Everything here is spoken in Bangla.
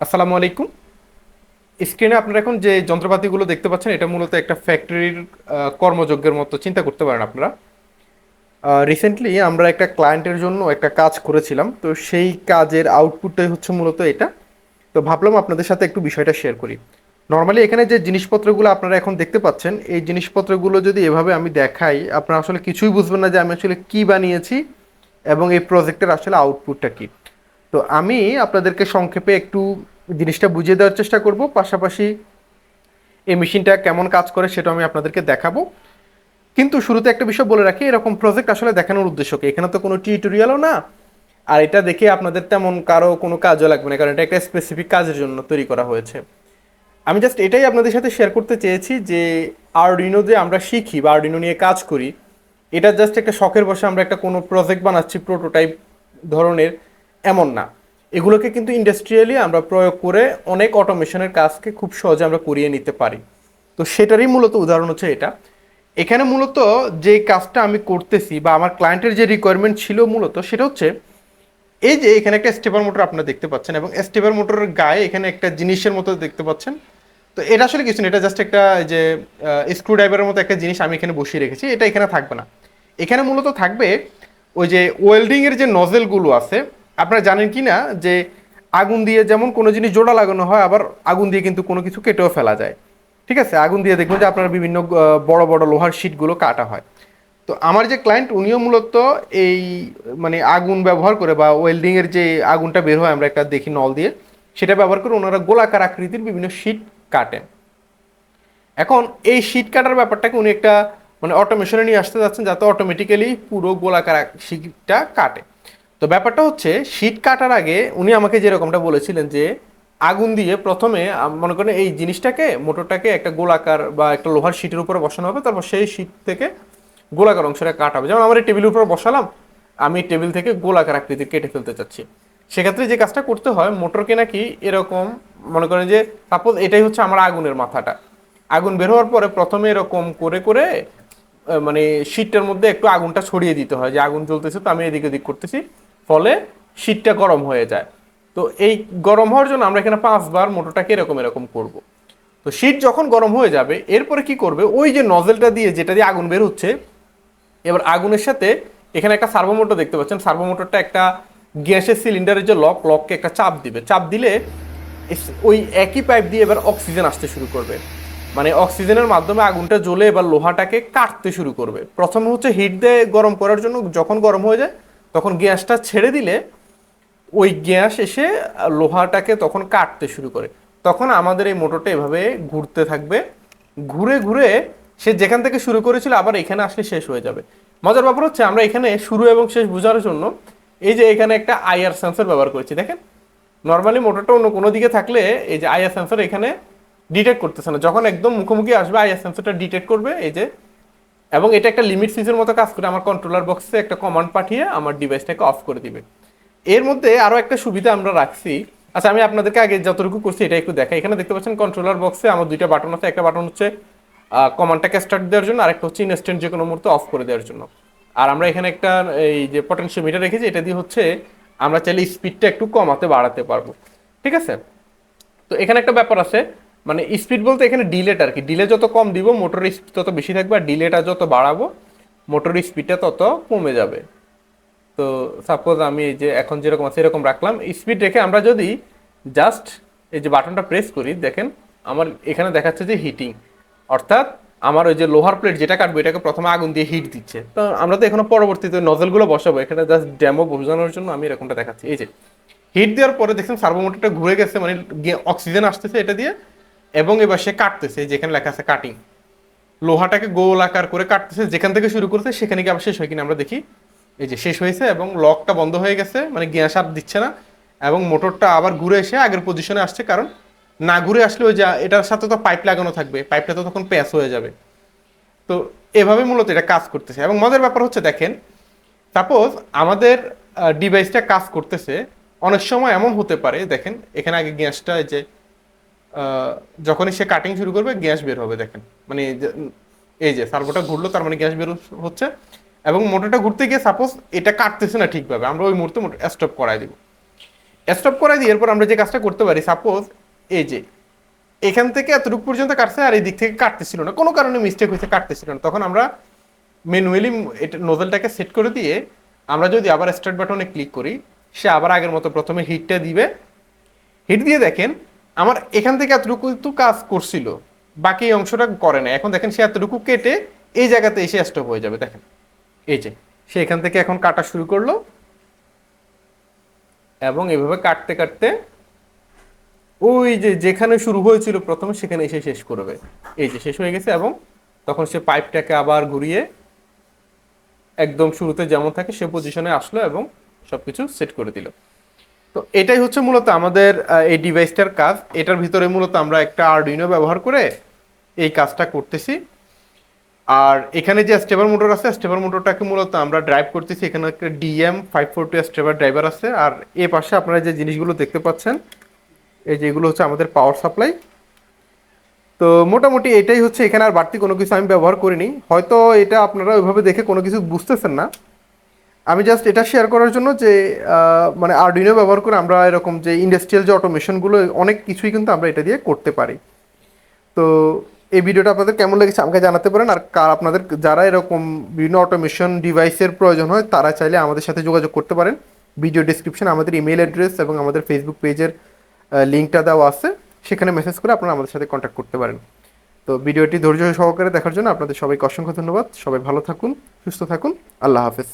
আসসালামু আলাইকুম। স্ক্রিনে আপনারা এখন যে যন্ত্রপাতিগুলো দেখতে পাচ্ছেন, এটা মূলত একটা ফ্যাক্টরির কর্মযজ্ঞের মতো চিন্তা করতে পারেন আপনারা। রিসেন্টলি আমরা একটা ক্লায়েন্টের জন্য একটা কাজ করেছিলাম, তো সেই কাজের আউটপুটটাই হচ্ছে মূলত এটা। তো ভাবলাম আপনাদের সাথে একটু বিষয়টা শেয়ার করি। নর্মালি এখানে যে জিনিসপত্রগুলো আপনারা এখন দেখতে পাচ্ছেন, এই জিনিসপত্রগুলো যদি এভাবে আমি দেখাই, আপনারা আসলে কিছুই বুঝবেন না যে আমি আসলে কি বানিয়েছি এবং এই প্রজেক্টের আসলে আউটপুটটা কী। তো আমি আপনাদেরকে সংক্ষেপে একটু জিনিসটা বুঝিয়ে দেওয়ার চেষ্টা করব, পাশাপাশি এই মেশিনটা কেমন কাজ করে সেটা আমি আপনাদেরকে দেখাবো। কিন্তু শুরুতে একটা বিষয় বলে রাখি, এরকম প্রজেক্ট আসলে দেখানোর উদ্দেশ্য কি? এখানে তো কোনো টিউটোরিয়ালও না, আর এটা দেখে আপনাদের তেমন কারও কোনো কাজও লাগবে না, কারণ এটা একটা স্পেসিফিক কাজের জন্য তৈরি করা হয়েছে। আমি জাস্ট এটাই আপনাদের সাথে শেয়ার করতে চেয়েছি যে আরডিনো যে আমরা শিখি বা আরডিনো নিয়ে কাজ করি, এটা জাস্ট একটা শখের বসে আমরা একটা কোনো প্রজেক্ট বানাচ্ছি প্রোটোটাইপ ধরনের এমন না। এগুলোকে কিন্তু ইন্ডাস্ট্রিয়ালি আমরা প্রয়োগ করে অনেক অটোমেশনের কাজকে খুব সহজে আমরা করিয়ে নিতে পারি। তো সেটারই মূলত উদাহরণ হচ্ছে এটা। এখানে মূলত যে কাজটা আমি করতেছি বা আমার ক্লায়েন্টের যে রিকোয়ারমেন্ট ছিল মূলত সেটা হচ্ছে, এই যে এখানে একটা স্টেপার মোটর আপনারা দেখতে পাচ্ছেন এবং স্টেপার মোটরের গায়ে এখানে একটা জিনিসের মতো দেখতে পাচ্ছেন। তো এটা আসলে কিছু না, এটা জাস্ট একটা যে স্ক্রু ড্রাইভারের মতো একটা জিনিস আমি এখানে বসিয়ে রেখেছি, এটা এখানে থাকবে না। এখানে মূলত থাকবে ওই যে ওয়েল্ডিংয়ের যে নজেলগুলো আছে আপনারা জানেন কি না যে আগুন দিয়ে যেমন কোনো জিনিস জোড়া লাগানো হয়, আবার আগুন দিয়ে কিন্তু কোনো কিছু কেটেও ফেলা যায়। ঠিক আছে? আগুন দিয়ে দেখবেন যে আপনার বিভিন্ন বড় বড় লোহার শিটগুলো কাটা হয়। তো আমার যে ক্লায়েন্ট উনিও মূলত এই মানে আগুন ব্যবহার করে বা ওয়েল্ডিংয়ের যে আগুনটা বের হয়, আমরা একটা দেখি নল দিয়ে, সেটা ব্যবহার করে ওনারা গোলাকার আকৃতির বিভিন্ন শিট কাটেন। এখন এই শীট কাটার ব্যাপারটাকে উনি একটা মানে অটোমেশনে নিয়ে আসতে যাচ্ছেন, যাতে অটোমেটিক্যালি পুরো গোলাকার শীটটা কাটে। তো ব্যাপারটা হচ্ছে শীট কাটার আগে উনি আমাকে যেরকমটা বলেছিলেন যে, আগুন দিয়ে প্রথমে মনে করেন এই জিনিসটাকে, মোটরটাকে একটা গোলাকার বা একটা লোহার শীটের উপরে বসানো হবে, তারপর সেই শীট থেকে গোলাকার অংশটা কাটাবে যেমন আমার এই টেবিলের উপরে বসালাম, আমি টেবিল থেকে গোলাকার আকৃতির কেটে ফেলতে চাচ্ছি। সেক্ষেত্রে যে কাজটা করতে হয়, মোটরকে নাকি এরকম, মনে করেন যে, সাপোজ এটাই হচ্ছে আমার আগুনের মাথাটা। আগুন বের হওয়ার পরে প্রথমে এরকম করে করে মানে শীতটার মধ্যে একটু আগুনটা ছড়িয়ে দিতে হয়, যে আগুন জ্বলতেছে তো আমি এদিক ওদিক করতেছি। ফলে শীতটা গরম হয়ে যায়। তো এই গরম হওয়ার জন্য আমরা এখানে পাঁচবার মোটরটাকে এরকম এরকম করব। তো শীত যখন গরম হয়ে যাবে, এরপরে কি করবে? ওই যে নজেলটা দিয়ে যেটা দিয়ে আগুন বের হচ্ছে, এবার আগুনের সাথে এখানে একটা সার্ভো মোটর দেখতে পাচ্ছেন। সার্ভো মোটরটা একটা গ্যাসের সিলিন্ডারের যে লক লককে একটা চাপ দিবে। চাপ দিলে ওই একই পাইপ দিয়ে এবার অক্সিজেন আসতে শুরু করবে। মানে অক্সিজেনের মাধ্যমে আগুনটা জ্বলে এবার লোহাটাকে কাটতে শুরু করবে। প্রথমে হচ্ছে হিট দিয়ে গরম করার জন্য। যখন গরম হয়ে যায় তখন গ্যাসটা ছেড়ে দিলে ওই গ্যাস এসে লোহাটাকে তখন কাটতে শুরু করে। তখন আমাদের এই মোটরটা এভাবে ঘুরতে থাকবে। ঘুরে ঘুরে সে যেখান থেকে শুরু করেছিল আবার এখানে আসলে শেষ হয়ে যাবে। মজার ব্যাপার হচ্ছে আমরা এখানে শুরু এবং শেষ বোঝার জন্য এই যে এখানে একটা আইআর সেন্সর ব্যবহার করেছি। দেখেন, নর্মালি মোটরটা অন্য কোনো দিকে থাকলে এই যে আইআর সেন্সর এখানে ডিটেক্ট করতেছে না। যখন একদম মুখোমুখি আসবে, আইআর সেন্সরটা ডিটেক্ট করবে। এই যে এবং এটা একটা লিমিট সুইচের মতো কাজ করে আমার কন্ট্রোলার বক্সে একটা কমান্ড পাঠিয়ে আমার ডিভাইসটাকে অফ করে দিবে। এর মধ্যে আরও একটা সুবিধা আমরা রাখছি। আচ্ছা আমি আপনাদেরকে আগে যতটুকু করছি এটা একটু দেখাই। এখানে দেখতে পাচ্ছেন কন্ট্রোলার বক্সে আমার দুইটা বাটন আছে। একটা বাটন হচ্ছে কমান্ডটাকে স্টার্ট দেওয়ার জন্য আর একটা হচ্ছে ইনস্ট্যান্ট যে কোনো মুহূর্তে অফ করে দেওয়ার জন্য। আর আমরা এখানে একটা, এই যে পটেনশিওমিটার রেখেছি, এটা দিয়ে হচ্ছে আমরা চাইলে স্পিডটা একটু কমাতে বাড়াতে পারব। ঠিক আছে? তো এখানে একটা ব্যাপার আছে। মানে স্পিড বলতে এখানে ডিলেট আর কি ডিলে যত কম দিব মোটরের স্পিড তত বেশি থাকবে, আর ডিলেটা যত বাড়াবো মোটরের স্পিডটা তত কমে যাবে। তো সাপোজ আমি এই যে এখন যেরকম আছে, এরকম রাখলাম। স্পিড রেখে আমরা যদি জাস্ট এই যে বাটনটা প্রেস করি, দেখেন আমার এখানে দেখাচ্ছে যে হিটিং অর্থাৎ আমার ওই যে লোহার প্লেট যেটা কাটবো, এটাকে প্রথমে আগুন দিয়ে হিট দিচ্ছে। তো আমরা তো এখনও পরবর্তীতে নজলগুলো বসাবো, এখানে জাস্ট ড্যামো বোঝানোর জন্য আমি এরকমটা দেখাচ্ছি। এই যে হিট দেওয়ার পরে দেখছেন সার্ভো মোটরটা ঘুরে গেছে মানে অক্সিজেন আসতেছে এটা দিয়ে। এবং এবার সে কাটতেছে যেখানে লেখা আছে কাটিং লোহাটাকে গোল আকার করে কাটতেছে, যেখান থেকে শুরু করতে সেখানে কি আবার শেষ হয় কিনা আমরা দেখি। এই যে শেষ হয়েছে এবং লকটা বন্ধ হয়ে গেছে মানে গ্যাস আর দিচ্ছে না, এবং মোটরটা আবার ঘুরে এসে আগের পজিশনে আসছে, কারণ না ঘুরে আসলে ওই যে এটার সাথে তো পাইপ লাগানো থাকবে পাইপটা তো তখন প্যাচ হয়ে যাবে। তো এভাবে মূলত এটা কাজ করতেছে, এবং মজার ব্যাপার হচ্ছে দেখেন সাপোজ আমাদের ডিভাইসটা কাজ করতেছে, অনেক সময় এমন হতে পারে, দেখেন, এখানে আগে গ্যাসটা যে যখনই সে কাটিং শুরু করবে গ্যাস বের হবে, দেখেন। মানে এই যে সার্ভোটা ঘুরলো, তার মানে গ্যাস বের হচ্ছে এবং মোটরটা ঘুরতে গিয়ে সাপোজ এটা কাটতেছে না ঠিকভাবে, আমরা ওই মুহূর্তে মোটর স্টপ করাই দিব। স্টপ করাই দিই এরপর আমরা যে কাজটা করতে পারি সাপোজ এই যে, এখান থেকে এতটুকু পর্যন্ত কাটছে আর এই দিক থেকে কাটতেছিল না। কোনো কারণে মিস্টেক হয়েছে, কাটতেছিল না। তখন আমরা ম্যানুয়ালি এটা নোজেলটাকে সেট করে দিয়ে আমরা যদি আবার স্টার্ট বাটনে ক্লিক করি, সে আবার আগের মতো প্রথমে হিটটা দিবে। হিট দিয়ে দেখেন আমার এখান থেকে এতটুকু তো কাজ করছিল, বাকি অংশটা করে না এখন দেখেন সে এতটুকু কেটে এই জায়গাতে এসে স্টপ হয়ে যাবে, দেখেন। এই যে, সে এখান থেকে এখন কাটা শুরু করল এবং এভাবে কাটতে কাটতে ওই যে যেখানে শুরু হয়েছিল প্রথমে, সেখানে এসে শেষ করবে। এই যে, শেষ হয়ে গেছে এবং তখন সে পাইপটাকে আবার ঘুরিয়ে একদম শুরুতে যেমন থাকে সে পজিশনে আসলো এবং সবকিছু সেট করে দিল। তো এটাই হচ্ছে মূলত আমাদের এই ডিভাইসটার কাজ। এটার ভিতরে মূলত আমরা একটা আরডুইনো ব্যবহার করে এই কাজটা করতেছি। আর এখানে যে স্টেবার মোটর আছে স্টেবার মোটরটাকে মূলত আমরা ড্রাইভ করতেছি। এখানে একটা ডিএম ফাইভ ফোর টু স্টেবার ড্রাইভার আছে। আর এ পাশে আপনারা যে জিনিসগুলো দেখতে পাচ্ছেন, এই যেগুলো হচ্ছে আমাদের পাওয়ার সাপ্লাই তো মোটামুটি এটাই হচ্ছে। এখানে আর বাড়তি কোনো কিছু আমি ব্যবহার করিনি। হয়তো এটা আপনারা ওইভাবে দেখে কোনো কিছু বুঝতেছেন না। আমি জাস্ট এটা শেয়ার করার জন্য যে মানে আরডিনো ব্যবহার করে আমরা এরকম যে ইন্ডাস্ট্রিয়াল যে অটোমেশনগুলো অনেক কিছুই কিন্তু আমরা এটা দিয়ে করতে পারি। তো এই ভিডিওটা আপনাদের কেমন লেগেছে আমাকে জানাতে পারেন। আর কার আপনাদের যারা এরকম বিভিন্ন অটোমেশন ডিভাইসের প্রয়োজন হয়, তারা চাইলে আমাদের সাথে যোগাযোগ করতে পারেন। ভিডিও ডিসক্রিপশন আমাদের ইমেল অ্যাড্রেস এবং আমাদের ফেসবুক পেজের লিঙ্কটা দেওয়া আছে। সেখানে মেসেজ করে আপনারা আমাদের সাথে কন্ট্যাক্ট করতে পারেন। তো ভিডিওটি ধৈর্য সহকারে দেখার জন্য আপনাদের সবাইকে অসংখ্য ধন্যবাদ। সবাই ভালো থাকুন, সুস্থ থাকুন। আল্লাহ হাফেজ।